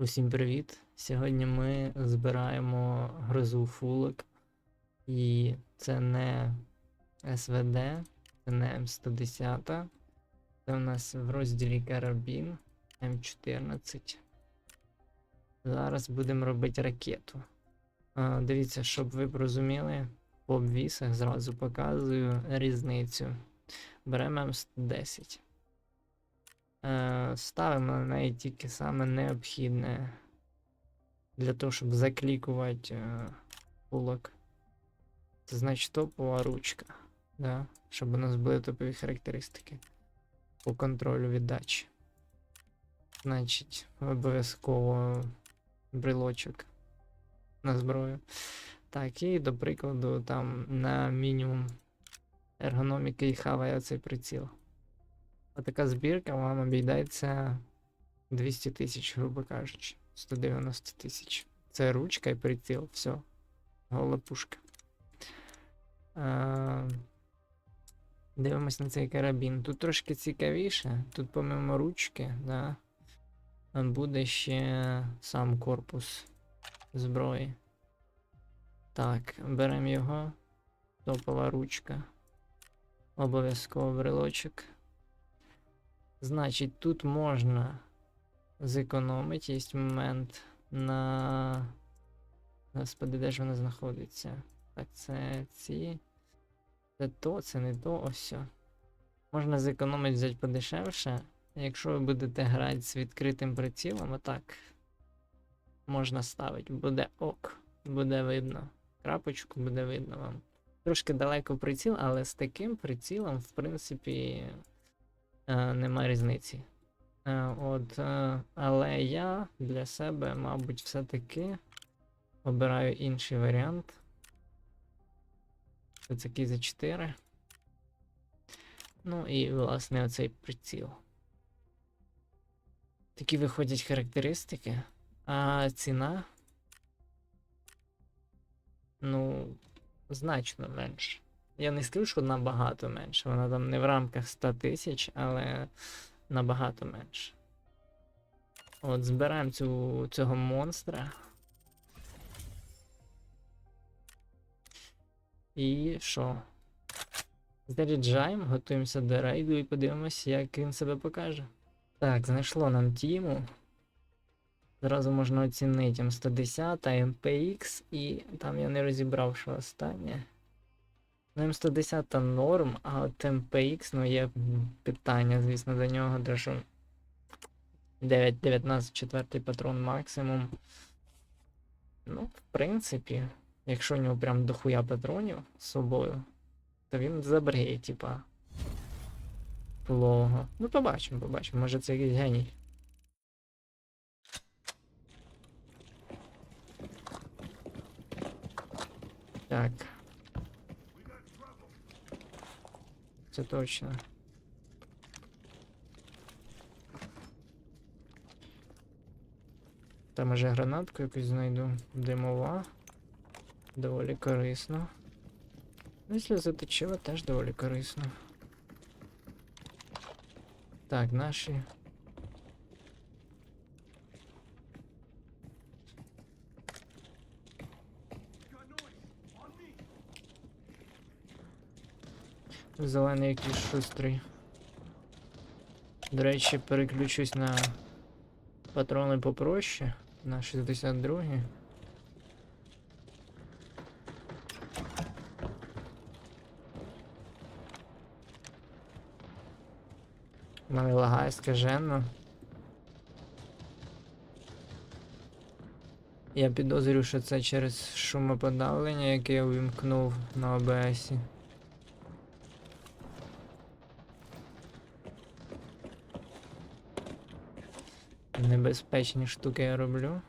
Усім привіт! Сьогодні ми збираємо грозу фулок. І це не СВД, це не М110. Це у нас в розділі карабін М14. Зараз будемо робити ракету. А, дивіться, щоб ви розуміли, по обвісах зразу показую різницю. Беремо М110. Е, ставимо на неї тільки саме необхідне для того, щоб заклікувати е, пулок. Це значить топова ручка. Да? Щоб у нас були топові характеристики по контролю віддачі. Значить, обов'язково брелочок на зброю. Так, і до прикладу, там на мінімум ергономіки і хаває цей приціл. Отака збірка вам обійдеться 200 тисяч, грубо кажучи, 190 тисяч. Це ручка і приціл, все. Гола пушка. А, дивимось на цей карабін. Тут трошки цікавіше. Тут, помимо ручки, да, буде ще сам корпус зброї. Так, беремо його. Топова ручка. Обов'язково брелочок. Значить, тут можна зекономити, є момент на. Господи, де ж вона знаходиться? Так, це ці. Це то, це не то, ось. Можна зекономити взяти подешевше. Якщо ви будете грати з відкритим прицілом, отак. Можна ставити. Буде ок, буде видно. Крапочку буде видно вам. Трошки далеко приціл, але з таким прицілом, в принципі, е, нема різниці. Е, от, е, але я для себе, мабуть, все-таки обираю інший варіант. Це такий за 4. Ну і, власне, оцей приціл. Такі виходять характеристики. А ціна. Ну, значно менше. Я не скажу, що набагато менше. Вона там не в рамках 100 тисяч, але набагато менше. От, збираємо цю, цього монстра. І що? Заряджаємо, готуємося до рейду і подивимося, як він себе покаже. Так, знайшло нам тіму. Зразу можна оцінити М110, MPX і там я не розібрав, що останнє. Ну, М110 норм, а от MPX, ну є питання, звісно, до нього, де що 9-19 четвертий патрон максимум. Ну, в принципі, якщо у нього прям дохуя патронів з собою, то він забриє, типа. Плого. Ну, побачимо, побачимо. Може це якийсь геній. Так. Це точно. Там може гранатку якусь знайду. Димова. Доволі корисно. Ну, Якщо заточила, теж доволі корисно. Так, наші. Зелений якийсь шустрий. До речі, переключусь на патрони попроще. На 62. У мене лагає скажено. Я підозрюю, що це через шумоподавлення, яке я увімкнув на ОБСі. Небезпечні штуки я роблю.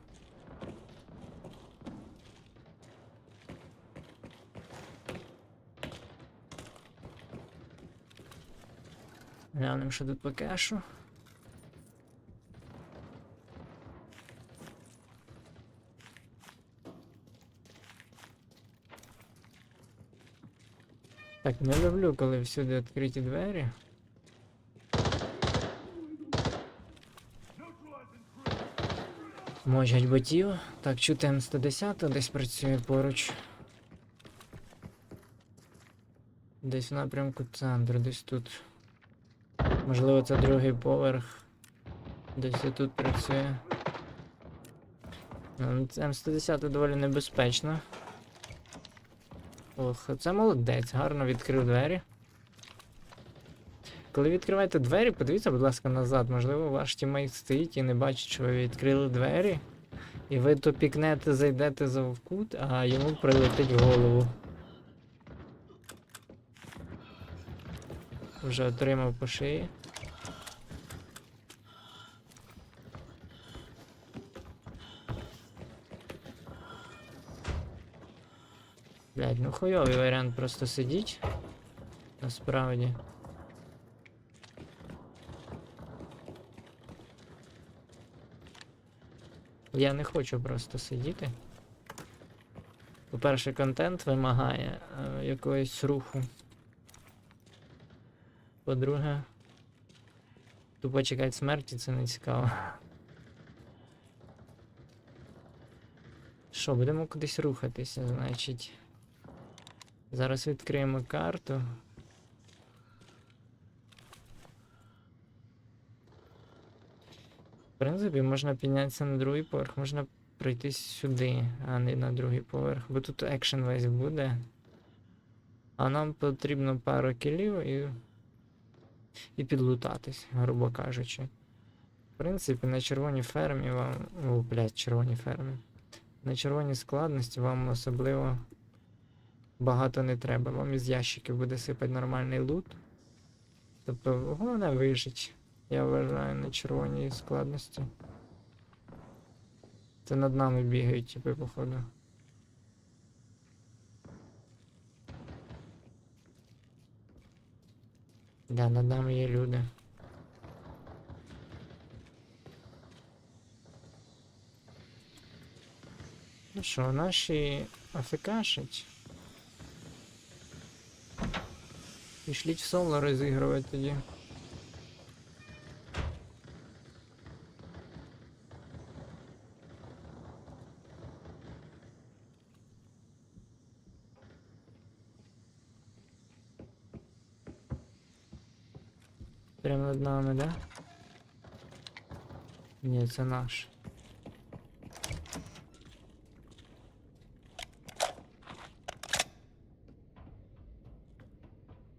Глянемо, що тут по кешу. Так, не люблю, коли всюди відкриті двері. Мочать ботів. Так, чути М110 десь працює поруч. Десь в напрямку центру, десь тут. Можливо, це другий поверх. Десь і тут працює. Ну, М110 доволі небезпечно. Ох, це молодець, гарно відкрив двері. Коли відкриваєте двері, подивіться, будь ласка, назад. Можливо, ваш тімейт стоїть і не бачить, що ви відкрили двері. І ви то пікнете, зайдете за вкут, а йому прилетить в голову. Вже отримав по шиї. Блять, ну хуйовий варіант просто сидіть. Насправді. Я не хочу просто сидіти. По-перше, контент вимагає е, якогось руху. По-друге, тупо чекати смерті це не цікаво. Що, будемо кудись рухатися, значить. Зараз відкриємо карту. Принципі, можна піднятися на другий поверх, можна пройти сюди, а не на другий поверх, бо тут екшен весь буде. А нам потрібно пару кілів і. і підлутатись, грубо кажучи. В принципі, на червоній фермі вам. О, блядь, червоній фермі. На червоній складності вам особливо багато не треба. Вам із ящиків буде сипати нормальний лут. Тобто, головне вижить. Я вважаю на червоній складності. Це над нами бігають, типи, походу. Да, над нами є люди. Ну що, наші АФКшать? Пішліть в соло розігрувати тоді. Прямо над нами, да? Ні, це наш.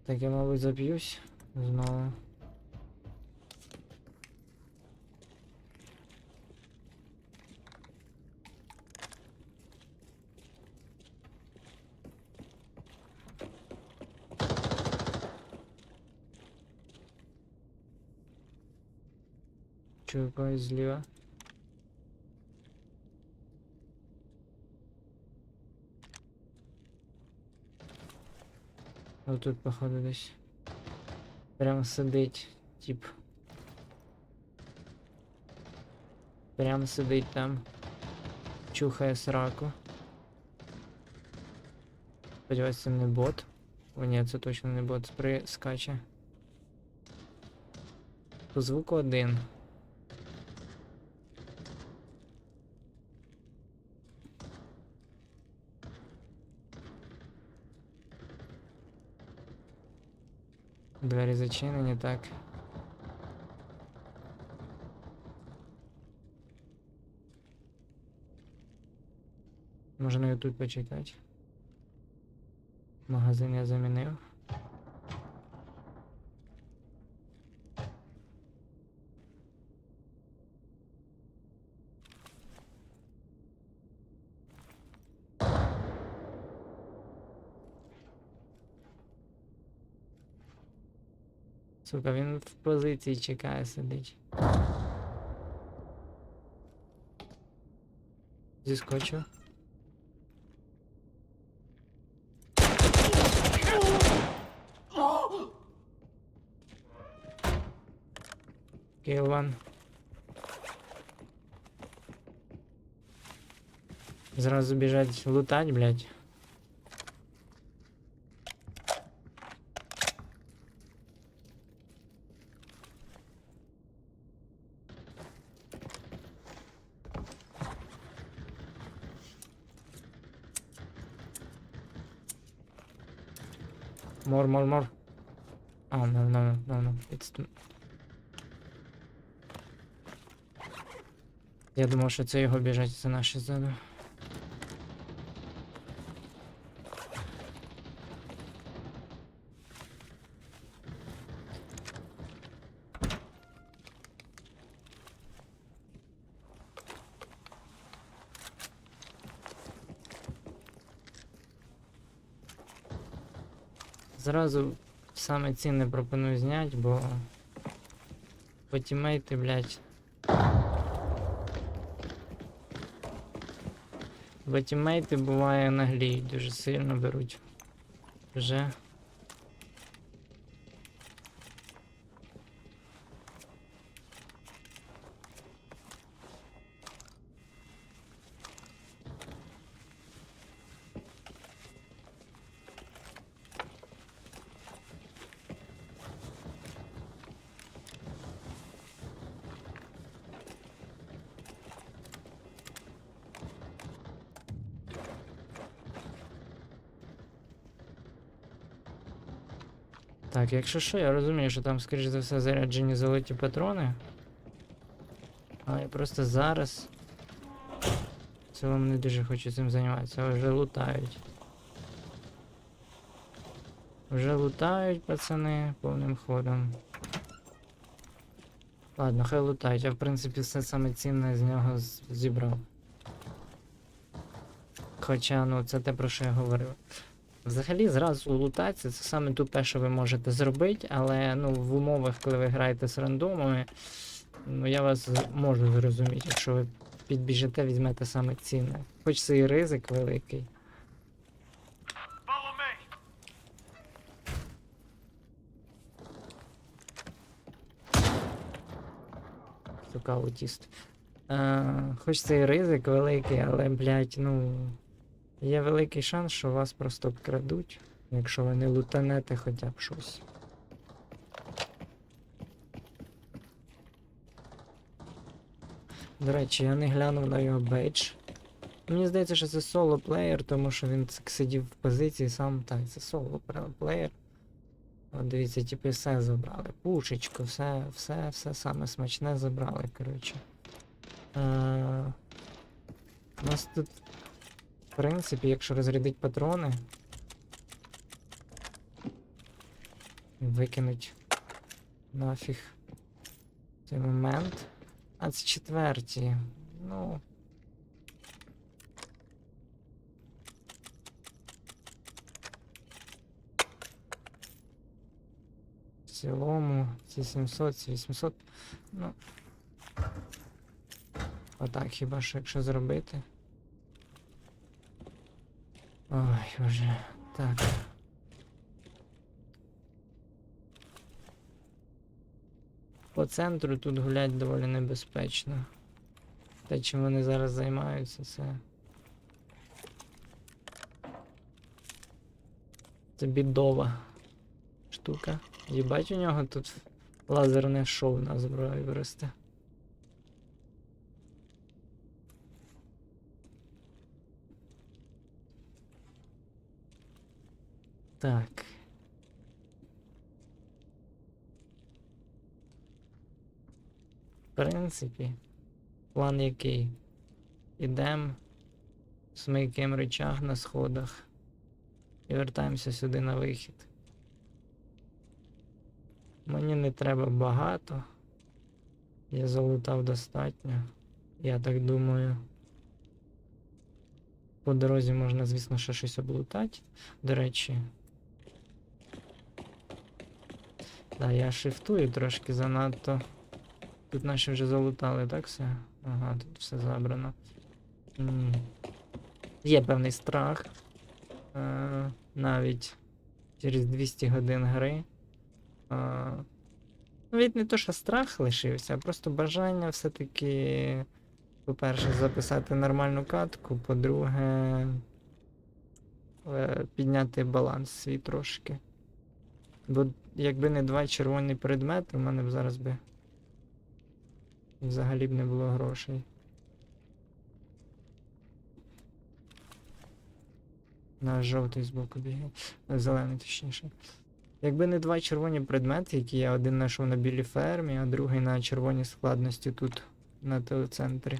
Так, я, мабуть, заб'юсь знову. Чую когось зліва. Отут, походу, десь. Прям сидить, тип. Прям сидить там. Чухає сраку. Сподіваюсь, це не бот. О, ні, це точно не бот. Спри скаче. По звуку один. зачинені, так. Можна і тут почекати. Магазин я замінив. Сука, він в позиції чекає, сидить. Зіскочив. Кілван. Зразу біжать лутать, блядь. More, more, more. Oh, no, no, no, no. It's. Я думав, що це його біжать за наші ззаду. Зразу саме ціни пропоную зняти, бо бо тімейти, блядь. Бо тімейти буває нагліють, дуже сильно беруть. Вже. Так, якщо що, я розумію, що там, скоріш за все, заряджені золоті патрони. Але просто зараз. В цілому не дуже хочу цим займатися, вже лутають. Вже лутають, пацани, повним ходом. Ладно, хай лутають, я в принципі все саме цінне з нього зібрав. Хоча, ну, це те, про що я говорив. Взагалі, зразу лутація це саме тупе, що ви можете зробити, але ну, в умовах, коли ви граєте з рандомами, ну я вас можу зрозуміти, якщо ви підбіжите, візьмете саме цінне. Хоч це і ризик великий. Me. Сука. Е, хоч це і ризик великий, але, блядь, ну. Є великий шанс, що вас просто обкрадуть, якщо ви не лутанете хоча б щось. До речі, я не глянув на його бейдж. Мені здається, що це соло плеєр, тому що він сидів в позиції сам. Так, це соло плеєр. От дивіться, типи все забрали. Пушечку, все, все, все саме смачне забрали, коротше. Е, у нас тут, в принципі, якщо розрядить патрони. Викинуть нафіг цей момент. А це четверті. Ну. В цілому, ці 700, ці 800. Ну. Отак, хіба що якщо зробити. Ой, боже. Так. По центру тут гулять доволі небезпечно. Те, чим вони зараз займаються, це. Це бідова штука. Їбать у нього тут лазерне шоу на зброї виросте. Так. В принципі, план який? Ідемо, смикаємо рычаг на сходах і вертаємося сюди на вихід. Мені не треба багато. Я залутав достатньо. Я так думаю. По дорозі можна, звісно, ще щось облутати. До речі. Да, я шифтую трошки занадто. Тут наші вже залутали, так все? Ага, тут все забрано. М. Є певний страх. Е, навіть через 200 годин гри. Е, навіть не то, що страх лишився, а просто бажання все-таки, по-перше, записати нормальну катку, по-друге, е, підняти баланс свій трошки. Бо якби не два червоні предмети, у мене б зараз би взагалі б не було грошей. На жовтий збоку бігає. На зелений, точніше. Якби не два червоні предмети, які я один знайшов на білій фермі, а другий на червоній складності тут, на телецентрі.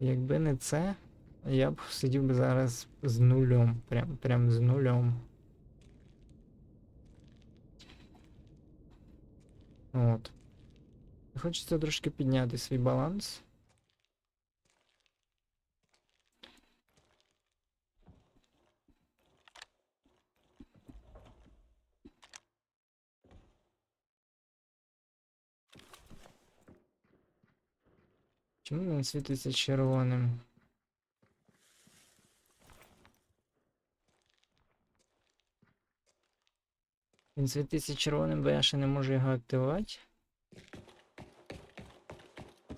Якби не це, я б сидів би зараз з нульом. Прям, прям з нульом. От. Хочеться трошки підняти свій баланс. Чому він світиться червоним? Він світиться червоним, бо я ще не можу його активувати.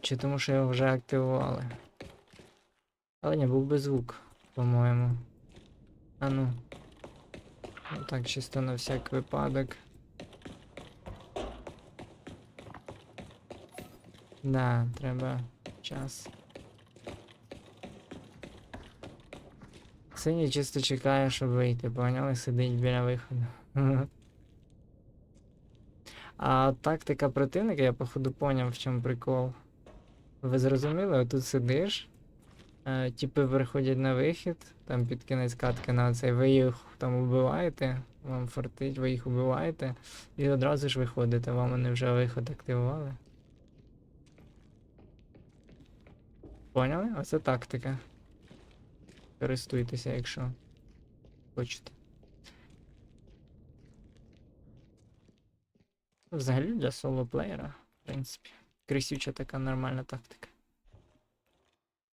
Чи тому що його вже активували? Але ні, був би звук, по-моєму. А ну. Ну так, чисто на всяк випадок. Да, треба час. Синій чисто чекає, щоб вийти, поняли? Сидить біля виходу. А тактика противника, я походу поняв, в чому прикол. Ви зрозуміли, отут сидиш, е, типи виходять на вихід, там під кінець катки на цей, ви їх там вбиваєте, вам фартить, ви їх вбиваєте, і одразу ж виходите, вам вони вже виход активували. Поняли? Оце тактика. Користуйтеся, якщо хочете. Взагалі для соло-плеєра, в принципі. Крисюча така нормальна тактика.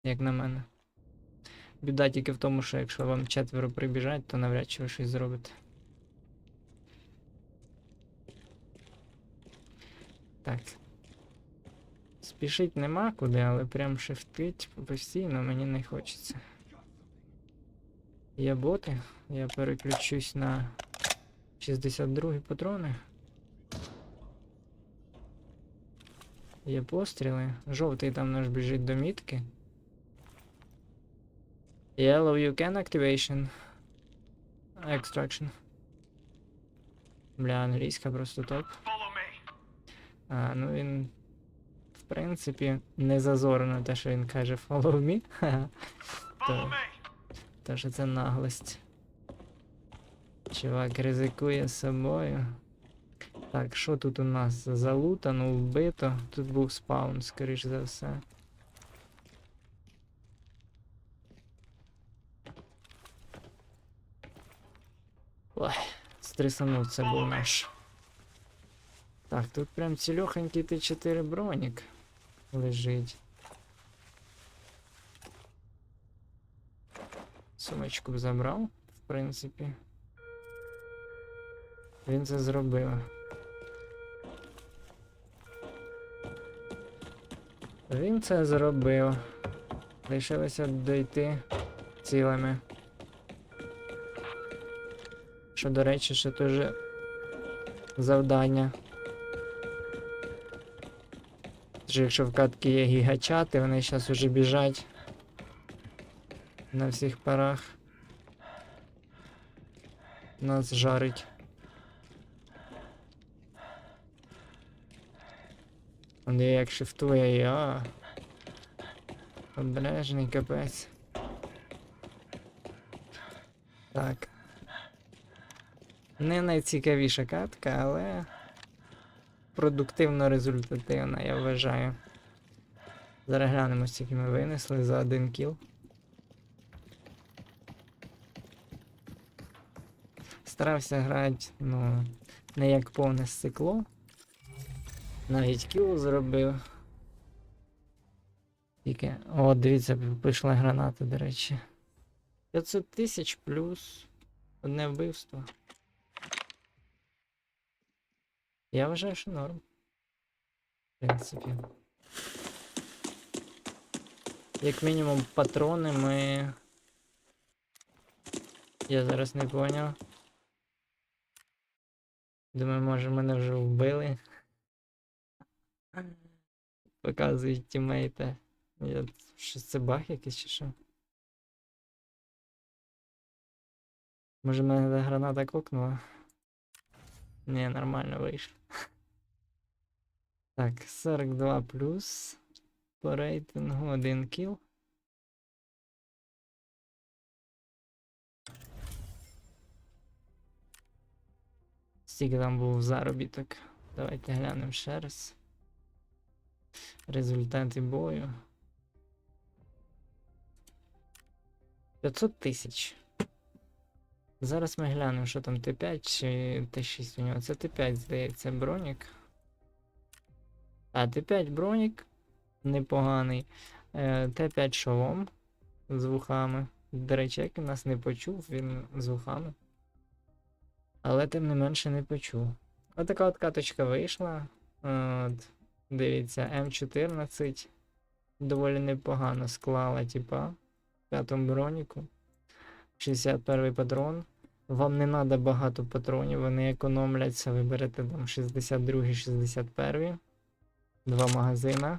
Як на мене. Біда тільки в тому, що якщо вам четверо прибіжать, то навряд чи ви щось зробите. Так. Спішить нема куди, але прям шифтить постійно мені не хочеться. Є боти, я переключусь на 62 патрони. Є постріли. Жовтий там наш біжить до мітки. Yellow you can activation. Extraction. Бля, англійська просто топ. А, ну він. В принципі, не зазорно те, що він каже follow me. То, то що це наглость. Чувак ризикує собою. Так, що тут у нас? Залутано, вбито. Тут був спаун, скоріш за все. Ой, стресанув це був наш. Так, тут прям цільохонький Т4 бронік лежить. Сумочку б забрав, в принципі. Він це зробив. Він це зробив. Лишилося дойти цілими. Що, до речі, ще теж завдання. Тож якщо в катки є гігачати, вони зараз уже біжать на всіх парах. Нас жарить. Є як шифтує я. Обережний капець. Так. Не найцікавіша катка, але продуктивно результативна, я вважаю. Зараз глянемо, скільки ми винесли за один кіл. Старався грати, ну, не як повне стекло. Навіть кіл зробив. Тільки. О, дивіться, пішла граната, до речі. 500 тисяч плюс одне вбивство. Я вважаю, що норм. В принципі. Як мінімум патрони ми. Я зараз не поняв. Думаю, може мене вже вбили. Показують тімейта. Я... Що це баг якийсь чи що? Може мене граната кокнула? Ні, нормально вийшло. Так, 42 плюс. По рейтингу 1 кіл. Стільки там був заробіток. Давайте глянемо ще раз. Результати бою. 500 тисяч. Зараз ми глянемо, що там Т5 чи Т6 у нього. Це Т5, здається, бронік. А, Т5 бронік. Непоганий. Е, Т5 шолом з вухами. До речі, як він нас не почув, він з вухами. Але тим не менше не почув. Отака от каточка вийшла. От, дивіться, М14 доволі непогано склала, типа, п'ятому броніку. 61 патрон. Вам не треба багато патронів, вони економляться. Ви берете там 62, 61. Два магазина.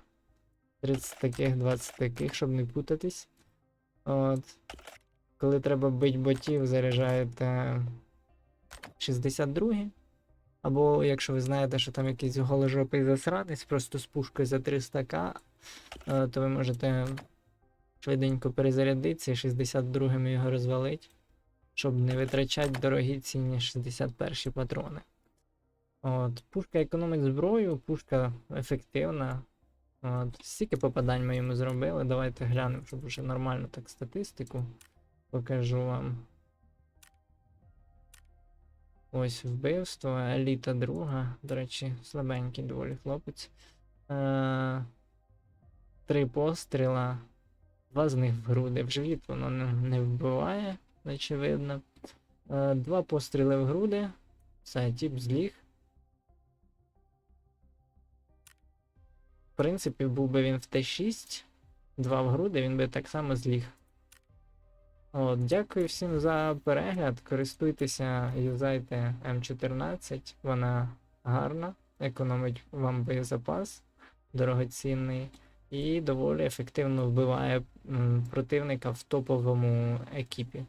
30 таких, 20 таких, щоб не путатись. От. Коли треба бить ботів, заряджаєте 62. Або якщо ви знаєте, що там якийсь голожопий засранець, просто з пушкою за 300к, е, то ви можете швиденько перезарядитися і 62-ми його розвалить, щоб не витрачати дорогі цінні 61-ші патрони. От, пушка економить зброю, пушка ефективна. От, стільки попадань ми йому зробили. Давайте глянемо, щоб вже нормально так статистику покажу вам. Ось вбивство, еліта друга. До речі, слабенький доволі хлопець. Е, три постріла. Два з них в груди. В живіт воно не, вбиває, очевидно. Е, два постріли в груди. Все, тип зліг. В принципі, був би він в Т6, два в груди, він би так само зліг. От, дякую всім за перегляд. Користуйтеся, юзайте М14, вона гарна, економить вам боєзапас, дорогоцінний і доволі ефективно вбиває противника в топовому екіпі.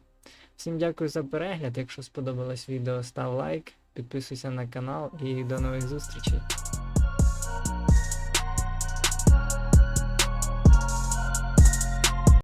Всім дякую за перегляд. Якщо сподобалось відео, став лайк, підписуйся на канал і до нових зустрічей.